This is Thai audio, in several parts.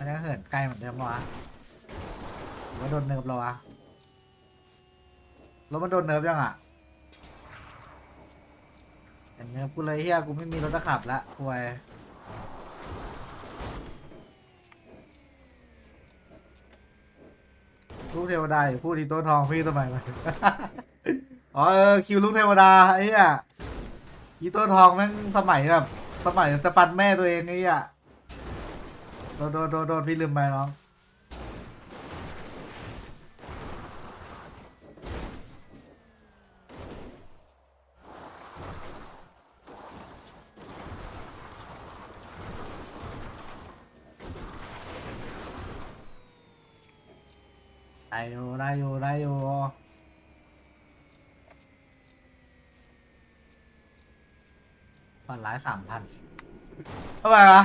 มันยังเหินไกลเหมือนเดิมปะวะหรือว่าโดนเนิร์ฟแล้ววะรถมันโดนเนิร์ฟยังอะเห็นเนิร์ฟกูเลยเฮียกูไม่มีรถจะขับละป่วยลูกเทวดาอยู่พูดทีโต้นทองพี่ทำไมมัน อ๋อเออคิวลูกเทวดาไอ้เหี้ยอีโต้นทองแม่งสมัยแบบสมัยจะฟันแม่ตัวเองไอ้เหี้ย โดนโดนโดนโดนพี่ลืมไปน้องได้อยู่ได้อยู่ได้อยู่ฝันร้ายสามพันทำไมวะ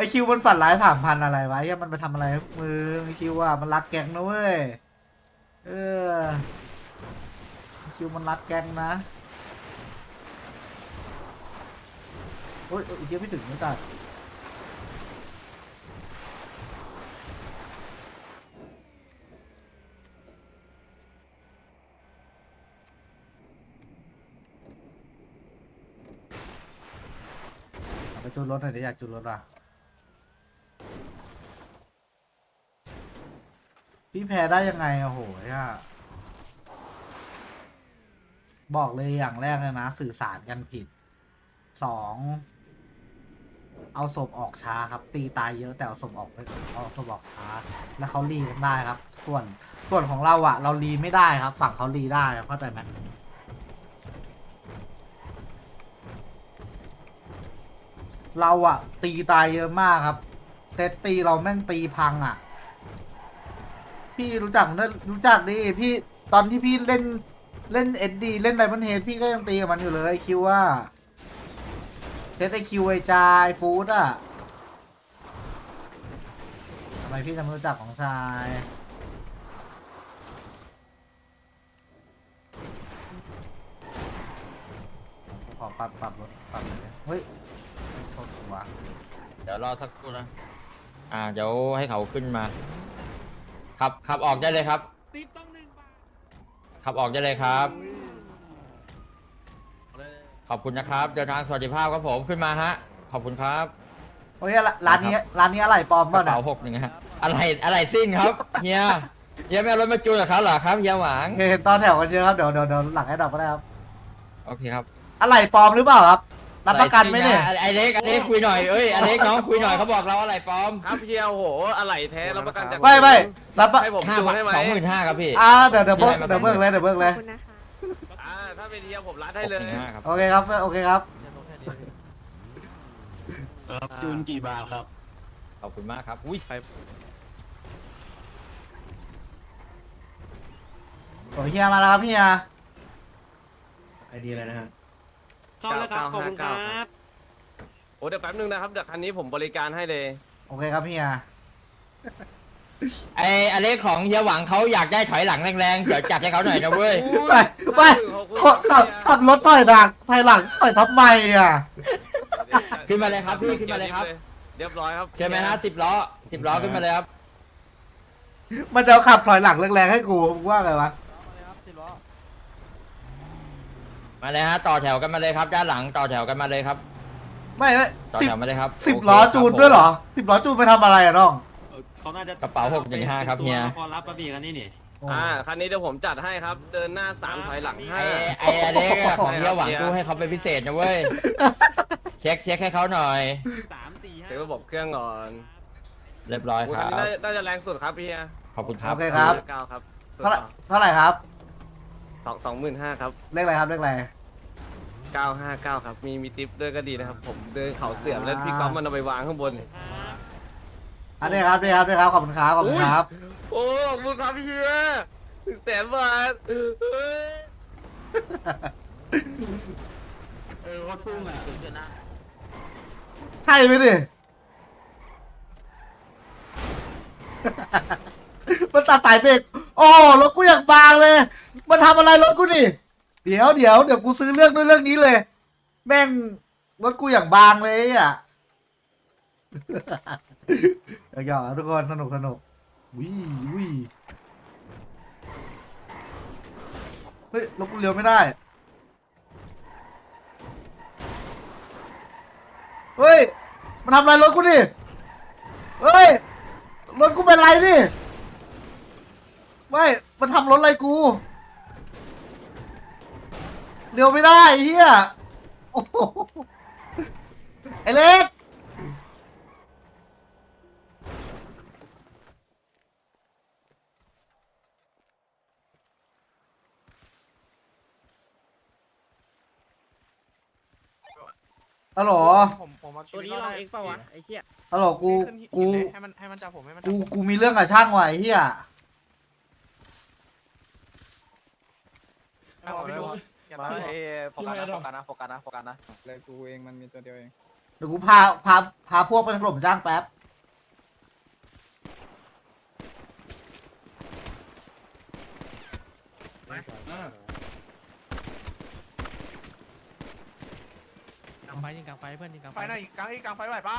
ไอคิวมันฝันร้ายสามพันอะไรวะไอ้เหี้ยมันไปทำอะไรมือไอคิวอะมันรักแก๊งนะเว้ยเออไอคิวมันรักแก๊งนะโอ้ยไอ้เหี้ยไม่ถึงไม่ตัดเอาไปจูนรถหน่อยดิอยากจูนรถอะ พี่แพ้ได้ยังไงโอ้โหย่าบอกเลยอย่างแรกเลยนะ สื่อสารกันผิดสองเอาศพออกช้าครับ ตีตายเยอะแต่เอาศพออกไม่เอาศพออกช้า แล้วเขารีกันได้ครับ ส่วนส่วนของเราอะเรารีไม่ได้ครับ ฝั่งเขารีได้เข้าใจไหมเราอะตีตายเยอะมากครับ เซตตีเราแม่งตีพังอะ พี่รู้จักด้วยรู้จักดิพี่ตอนที่พี่เล่นเล่นเอ็ดดีเล่นไดมอนเฮดพี่ก็ยังตีกับมันอยู่เลยคิวว่าเซตไอคิวไอจาไอฟูดอะทำไมพี่จะไม่รู้จักของชายขอปรับปรับรถปรับเลยเฮ้ยโทษหัว เดี๋ยวรอสักครู่นะ อ่า เดี๋ยวให้เขาขึ้นมา ขับขับออกได้เลยครับ ติดต้องหนึ่งบาทขับออกได้เลยครับ ขอบคุณนะครับ เดินทางสวัสดิภาพครับผมขึ้นมาฮะ ขอบคุณครับโอ้ยร้านนี้ร้านนี้อะไรปลอมกเปล่าระเนี่ยเป๋าหกหนึ่งฮะอะไรอะไรซิ่งครับเฮียเฮียไม่เอารถมาจูนเหรอครับเหรอครับเฮียหวางเห็นตอนแถวกันเยอะครับเดี๋ยวเดี๋ยวเดี๋ยวหลังไอ้ดอกก็ได้ครับโอเคครับอะไรปลอมหรือเปล่าครับ รับประกันไหมเนี่ยอะไอเล็กไอเล็กคุยหน่อยเอ้ยไอเล็กน้องคุยหน่อยเขาบอกเราอะไรปลอมครับเฮียโอ้โหอะไรแท้รับประกันจากไม่ไม่รับประให้ผมห้าดูพันให้ไหมสองหมื่นห้าครับพี่อ่าเดี๋ยวเดี๋ยวเบิกไม่ไม่เดี๋ยวเบิกเลยเดี๋ยวเบิกเลยขอบคุณนะคะ อ่าถ้าเป็นเฮียผมรัดหให้กเลยหนึ่งห้าครับโอเคครับโอเคครับครับจูนกี่บาทครับ ขอบคุณมากครับอุ้ยโอ้ยเฮียมาแล้วครับเฮียไอเดียอะไรนะฮะ เข้าแล้วครับขอบคุณครับโอ้เดี๋ยวแป๊บนึงนะครับเดี๋ยวคันนี้ผมบริการให้เลย โอเคครับเฮียไออเล็กของเฮียหวังเขาอยากได้ถอยหลังแรงๆ เดี๋ยวจัดให้เขาหน่อยนะเว้ย ไปไปขับขับขับรถต่อยดักภายหลังต่อยทำไมอะ ขึ้นมาเลยครับพี่ขึ้นมาเลยครับ เรียบร้อยครับใช่ไหมฮะสิบล้อสิบล้อขึ้นมาเลยครับ มันจะขับถอยหลังแรงๆให้กูมึงว่าไงวะ มาเลยฮะต่อแถวกันมาเลยครับ ด้านหลังต่อแถวกันมาเลยครับไม่ไม่ต่อสิบแถวมาเลยครับสิบโเคล้อครับจูนผมด้วยเหรอสิบล้อจูนไปทำอะไรอะน้องเขาน่าจะกระเป๋า615ครับเฮียพอรับประบีกันนี่นี่อ่าคันนี้เดี๋ยวผมจัดให้ครับ เดินหน้าสามถอยหลังไอห้า ไออเล็กอะของเฮียหวังกูให้เขาเป็นพิเศษนะเว้ยเช็คเช็คให้เขาหน่อย สามสี่ห้า เช็คระบบเครื่องก่อนเรียบร้อยโอ้คคันรับ นี้น่าน่าจะแรงสุดครับพี่เฮียขอบคุณครับ โอเคครับ เก้าครับ เท่าไหร่เท่าไหร่ครับส องสองหมื่นห้าครับเลขอะไรครับเลขอะไร เก้าห้าเก้าครับ มีมีทิปด้วยก็ดีนะครับ ผมเดินเขาเสื่อมแล้วพี่ก๊อฟมันเอาไปวางข้างบนอันนี้ครับนี่ครับนี่ครับขอบคุณครับขอบคุณครับ โอ้ขอบคุณครับพี่เฮียถึงแสนบาทเฮ้ยเออโคตรพุ่งอะใช่ไหมดิมันตัดสายเบรก โอ้รถกูอย่างบางเลยมันทำอะไรรถกูนี่ เดี๋ยวเดี๋ยวเดี๋ยวกูซื้อเรื่องด้วยเรื่องนี้เลย แม่งรถกูอย่างบางเลยอะเอก็หยอกทุกคนสนุกสนุกวิวิเฮ้ยรถกูเลี้ยวไม่ได้ เฮ้ย มันทำอะไรรถกูดิ เฮ้ย รถกูเป็นไรดิ ไม่มันทำรถอะไรกูเลี้ยวไม่ได้ไอ้เฮียโอ้โหไอ้เล็กฮัลโหลผมผมเอาชีตัววิตนี้รลอองดเอ็กซ์ป่าวะไอ้เหี้ยฮัลโหลกู ขึ้นหินกูเลยให้มันให้มันจับผมให้มันจับกู ผมกูมีเรื่องกับช่างว่ะไอ้เฮีย เอาผมไปดูอย่าตามผมโฟกัสนะโฟกัสนะโฟกัสนะโฟกัสนะเลยกูเองมันมีตัวเดียวเองเดี๋ยวกูพาพาพาพวกไปถล่มจ้างแป๊บกลางไฟยิงกลางไฟเพื่อนยิงกลางไฟไฟหน่อยกลางไอ้กลางไฟไหวปะ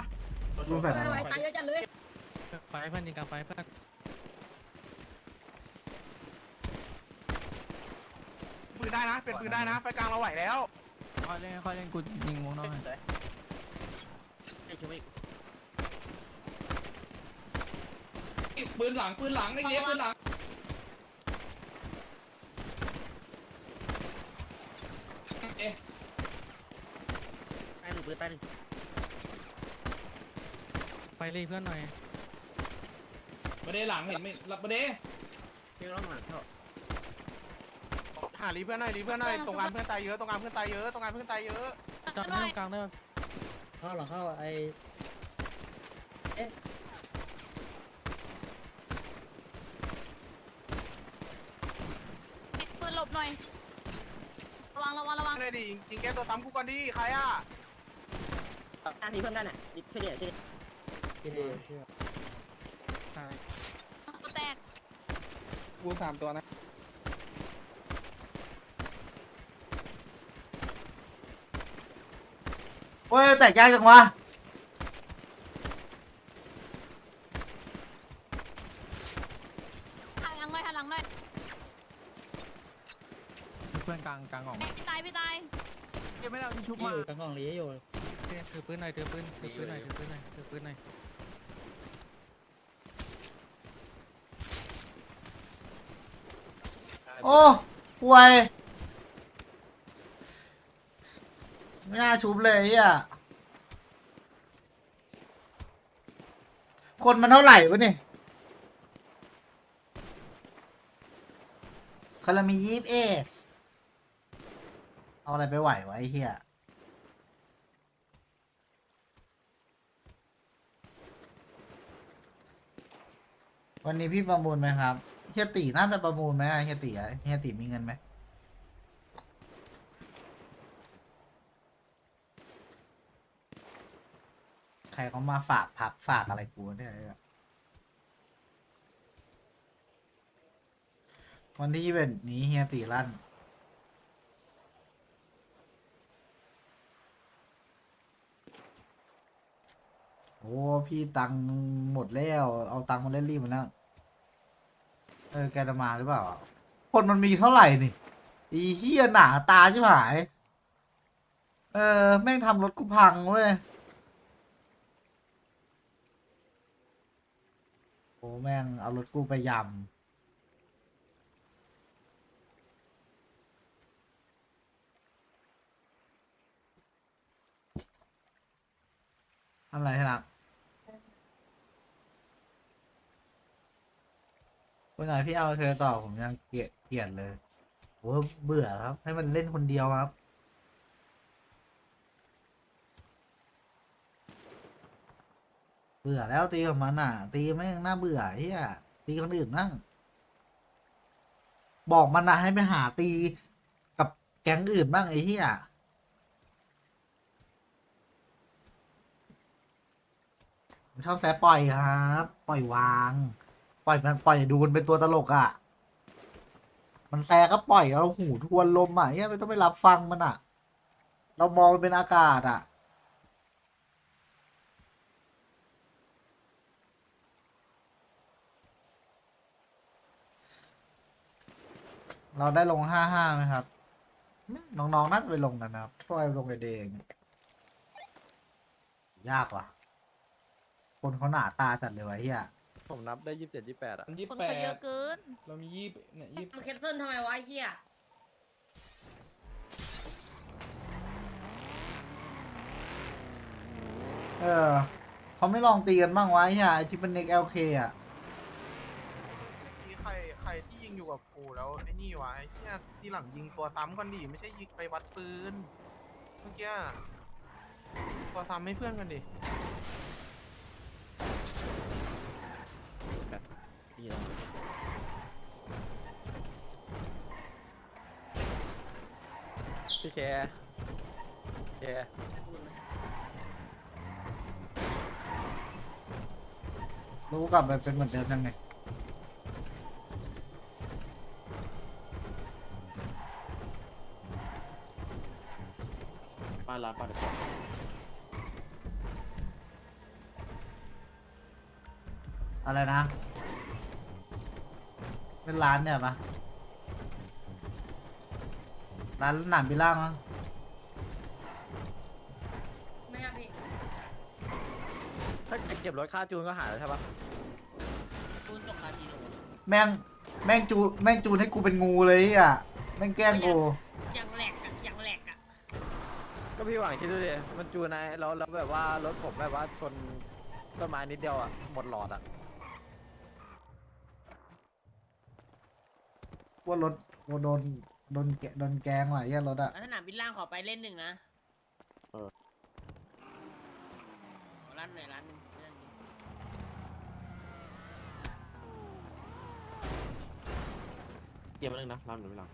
รู้แผนอะไรตายเยอะจัดเลย ไฟเพื่อนยิงกลางไฟเพื่อน นได้นะ เป็นปืนได้นะ ไฟกลางเราไหวแล้วค่อยเล่นค่อยเล่นกูยิงวงนอกไอ้ชิวิปืนหลังปืนหลังไอ้เนี้ยปืนหลังตายหนึ่งปืนตายหนึ่งไฟรีเพื่อนหน่อยประเดี๋ยวหลังเห็นไหมหลับประเดี๋ยวเพียงร้องหลังเท่า หารีเพื่อนหน่อยรีเพื่อนหน่อยตรงงานเพื่อนตายเยอะตรงงานเพื่อนตายเยอะตรงงานเพื่อนตายเยอะจอดให้ตรงกลางได้ไหมเข้าหลังเข้าไอ้ปืนหลบหน่อย ระวังระวังระวังไม่ได้ดิยิงแกตัวซ้ำกูก่อนดิใครอะหน้าที่เพื่อนได้น่ะช่วยเดี๋ยวช่วยเดี๋ยวตัวแตกกูสามตัวนะ โอ้ยแตกยากจังวะหันหลังหน่อยหันหลังหน่อยเพื่อนกลางกลางออกพี่ตายพี่ตายยังไม่ได้ที่ชุบมากลางกล่องนี้อยู่ถือปืนหน่อยถือปืนถือปืนหน่อยถือปืนหน่อยถือปืนหน่อยโอ้ป่วย ไม่น่าชุบเลยไอะคนมันเท่าไหร่วะเนี่ยคารามียีฟเอสเอาอะไรไปไหววะไอ้เหี้ยวันนี้พี่ประมูลไหมครับเฮียตีน่าจะประมูลไหมอะเฮียตีอะเฮียตีมีเงินไหม ใครเขามาฝากผักฝากอะไรกูเนี่ยวันที่ยี่สิบเอ็ดนี้เฮียตีลั่นโอ้พี่ตังหมดแล้ว เอาตังมาเล่นรีบหมาแล้วเออแกจะมาหรือเปล่า คนมันมีเท่าไหร่นี่อีเฮียหนาตาชิบหาย เออ แม่งทำรถกูพังเว้ย โอ้แม่งเอารถกูไปยำทำอะไรที่รักคุณนายพี่เอาเธอต่อผมยังเกลียดเกลียดเลยโอ้เบื่อครับ ให้มันเล่นคนเดียวครับ เบื่อแล้วตีของมันอะ ตีไม่งน่าเบื่อเฮียตีคนอื่นนั่ง บอกมันนะให้ไปหาตีกับแก๊งอื่นบ้างไอ้เฮียชอบแซะปล่อยครับ ปล่อยวาง ปล่อยมันปล่อยดูมันเป็นตัวตลกอะ มันแซก็ปล่อยเราหูทวนลมอะเนี่ยไม่ต้องไปรับฟังมันอะ เรามองมันเป็นอากาศอะ เราได้ลงห้าห้าไหมครับ น้องๆน่าจะไปลงกันนะครับพวกไอ้ลงไอเดงยากว่ะ คนเขาหนาตาจัดเลยวะเฮียผมนับได้ยี่สิบเจ็ดยี่แปดอะยี่คนแปเขาเยดอะเกิน เรามียี่เนี่ยยี่มันแคนเซิลทำไมวะไอ้เหี้ยเออเขาไม่ลองตีกันบ้างวะไอ้เฮียไอที่เป็นเน็กเอลเคอะ ที่ใครใครที่ยิงอยู่ กับกูแล้วไอ้นี่วะไอ้เหี้ยที่หลังยิงตัวซ้ำก่อนดิไม่ใช่ยิงไปวัดปืนเมื่อกี้ตัวซ้ำให้เพื่อนกันดิพี่แคแครู้กลับไปเป็นเหมือนเดิมยังไง บ้านร้านบ้านอะไรนะ เป็นร้านเนี่ยปะร้านหนามบิลล่างมั้งไม่ครับพี่ถ้าเก็บรถค่าจูนก็หายแล้วใช่ปะปูนตกคาทีโนแม่ง แม่งจู แม่งจูนให้กูเป็นงูเลยอะ แม่งแกล้งกู ยังแหลกอะยังแหลกอะ ก็ พี่หวังคิดดูดิมันจูนไงแล้วแล้วแบบว่ารถผมแบบว่าชนต้นไม้นิดเดียวอะหมดหลอดอะว่ารถว่าโดนโดนแกะโดนแกงว่ะไอ้เหี้ยรถอะ สนามบินล่างขอไปเล่นหนึ่งนะเออร้านไหนร้านหนึ่งเล่นหนึ่งเกียร์มาหนึ่งนะร้านหนึ่งไม่หลัง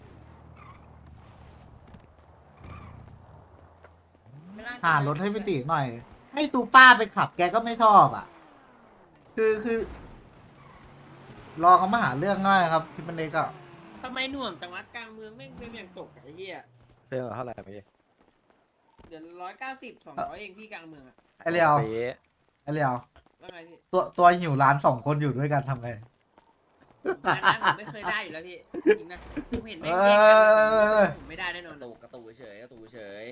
ไม่ล่ หารถให้พี่ติหน่อย ให้ซูป้าไปขับแกก็ไม่ชอบอะ คือคือ รอเขามาหาเรื่องง่ายครับพี่มันเอกอะทำไมหน่วงจังวะกลางเมืองแม่งเป็นอย่างตกอะไอ้เหี้ยเพิ่มเท่าไหร่เมื่อกี้เดี๋ยวร้อยเก้าสิบสองร้อยเองพี่กลางเมืองอะไอเลียวเป๊ะไอเลียวว่าไงพี่ตัวตัวหิวร้านสองคนอยู่ด้วยกันทำไงร้านนั้นผมไม่เคยได้อยู่แล้วพี่จริงนะผมเห็นแม่งเอแย่งกันอผมไม่ได้แน่นอนกระตุกกระตุกเฉยกระตุกเฉย